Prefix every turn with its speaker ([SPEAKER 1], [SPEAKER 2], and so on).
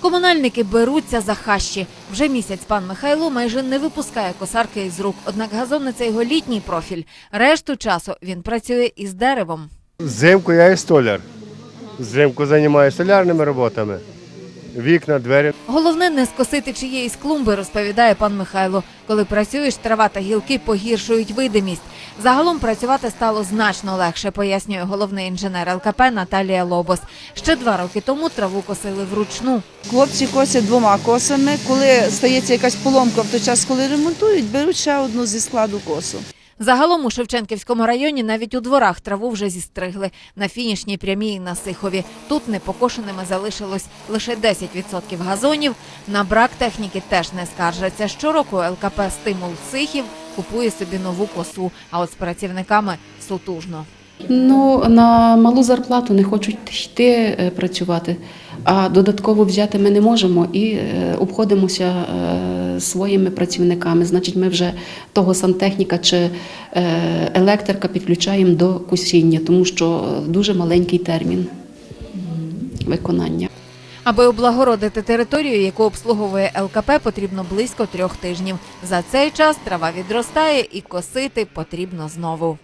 [SPEAKER 1] Комунальники беруться за хащі. Вже місяць пан Михайло майже не випускає косарки із рук. Однак газон це його літній профіль. Решту часу він працює із деревом.
[SPEAKER 2] Зимку я і столяр. Зимку займаюся столярними роботами. Вікна, двері.
[SPEAKER 1] Головне не скосити чиєїсь клумби, розповідає пан Михайло. Коли працюєш, трава та гілки погіршують видимість. Загалом працювати стало значно легше, пояснює головний інженер ЛКП Наталія Лобос. Ще два роки тому траву косили вручну.
[SPEAKER 3] Хлопці косять двома косами. Коли стається якась поломка в той час, коли ремонтують, беруть ще одну зі складу косу.
[SPEAKER 1] Загалом у Шевченківському районі навіть у дворах траву вже зістригли на фінішній прямій на Сихові. Тут непокошеними залишилось лише 10% газонів. На брак техніки теж не скаржаться. Щороку ЛКП Стимул Сихів купує собі нову косу, а от з працівниками сутужно.
[SPEAKER 4] Ну, на малу зарплату не хочуть йти е, працювати, а додатково взяти ми не можемо і е, обходимося е, своїми працівниками. Значить, ми вже того сантехніка чи е, електрика підключаємо до косіння, тому що дуже маленький термін виконання.
[SPEAKER 1] Аби облагородити територію, яку обслуговує ЛКП, потрібно близько трьох тижнів. За цей час трава відростає і косити потрібно знову.